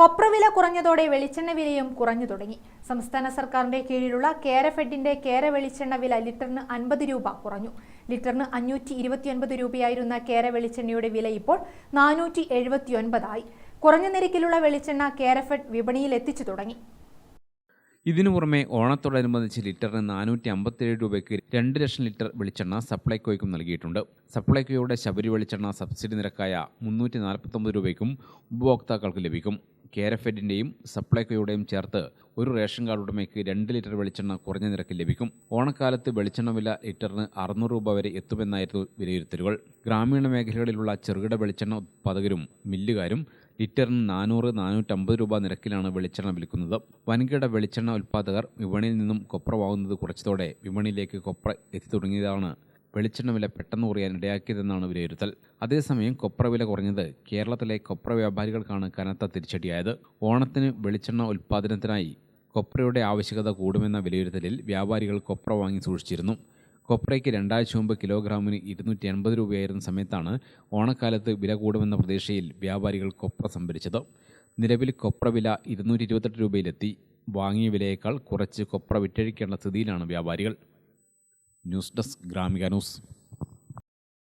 കൊപ്രവില കുറഞ്ഞതോടെ വെളിച്ചെണ്ണ വിലയും കുറഞ്ഞു തുടങ്ങി. സംസ്ഥാന സർക്കാരിന്റെ കീഴിലുള്ള കേരഫെഡിന്റെ കേര വെളിച്ചെണ്ണ വില ലിറ്ററിന് അൻപത് രൂപ കുറഞ്ഞു. ലിറ്ററിന് അഞ്ഞൂറ്റി ഇരുപത്തിയൊൻപത് രൂപയായിരുന്ന കേര വെളിച്ചെണ്ണയുടെ വില ഇപ്പോൾ നാനൂറ്റി എഴുപത്തിയൊൻപതായി. കുറഞ്ഞ നിരക്കിലുള്ള വെളിച്ചെണ്ണ കേരഫെഡ് വിപണിയിൽ എത്തിച്ചു തുടങ്ങി. ഇതിനു പുറമെ ഓണത്തോടനുബന്ധിച്ച് ലിറ്ററിന് നാനൂറ്റി അമ്പത്തേഴ് രൂപയ്ക്ക് രണ്ട് ലക്ഷം ലിറ്റർ വെളിച്ചെണ്ണ സപ്ലൈകോയ്ക്കും നൽകിയിട്ടുണ്ട്. സപ്ലൈകോയുടെ ശബരി വെളിച്ചെണ്ണ സബ്സിഡി നിരക്കായ മുന്നൂറ്റി നാൽപ്പത്തൊമ്പത് രൂപയ്ക്കും ഉപഭോക്താക്കൾക്ക് ലഭിക്കും. കേരഫെഡിന്റെയും സപ്ലൈകോയുടെയും ചേർത്ത് ഒരു റേഷൻ കാർഡ് ഉടമയ്ക്ക് രണ്ട് ലിറ്റർ വെളിച്ചെണ്ണ കുറഞ്ഞ നിരക്കിൽ ലഭിക്കും. ഓണക്കാലത്ത് വെളിച്ചെണ്ണ വില ലിറ്ററിന് അറുന്നൂറ് രൂപ വരെ എത്തുമെന്നായിരുന്നു വിലയിരുത്തലുകൾ. ഗ്രാമീണ മേഖലകളിലുള്ള ചെറുകിട വെളിച്ചെണ്ണ ഉത്പാദകരും മില്ലുകാരും ലിറ്ററിന് നാനൂറ് നാനൂറ്റമ്പത് രൂപ നിരക്കിലാണ് വെളിച്ചെണ്ണ വിൽക്കുന്നത്. വൻകിട വെളിച്ചെണ്ണ ഉൽപ്പാദകർ വിപണിയിൽ നിന്നും കൊപ്ര വാങ്ങുന്നത് കുറച്ചതോടെ വിപണിയിലേക്ക് കൊപ്ര എത്തി തുടങ്ങിയതാണ് വെളിച്ചെണ്ണ വില പെട്ടെന്ന് കുറയാൻ ഇടയാക്കിയതെന്നാണ് വിലയിരുത്തൽ. അതേസമയം കൊപ്ര വില കുറഞ്ഞത് കേരളത്തിലെ കൊപ്ര വ്യാപാരികൾക്കാണ് കനത്ത തിരിച്ചടിയായത്. ഓണത്തിന് വെളിച്ചെണ്ണ ഉൽപ്പാദനത്തിനായി കൊപ്രയുടെ ആവശ്യകത കൂടുമെന്ന വിലയിരുത്തലിൽ വ്യാപാരികൾ കൊപ്ര വാങ്ങി സൂക്ഷിച്ചിരുന്നു. കൊപ്രയ്ക്ക് രണ്ടാഴ്ച മുമ്പ് കിലോഗ്രാമിന് ഇരുന്നൂറ്റി എൺപത് രൂപയായിരുന്ന സമയത്താണ് ഓണക്കാലത്ത് വില കൂടുമെന്ന പ്രതീക്ഷയിൽ വ്യാപാരികൾ കൊപ്ര സംഭരിച്ചത്. നിലവിൽ കൊപ്ര വില ഇരുന്നൂറ്റി ഇരുപത്തെട്ട് രൂപയിലെത്തി. വാങ്ങിയ വിലയേക്കാൾ കുറച്ച് കൊപ്ര വിറ്റഴിക്കേണ്ട സ്ഥിതിയിലാണ് വ്യാപാരികൾ. News desk Gramika news.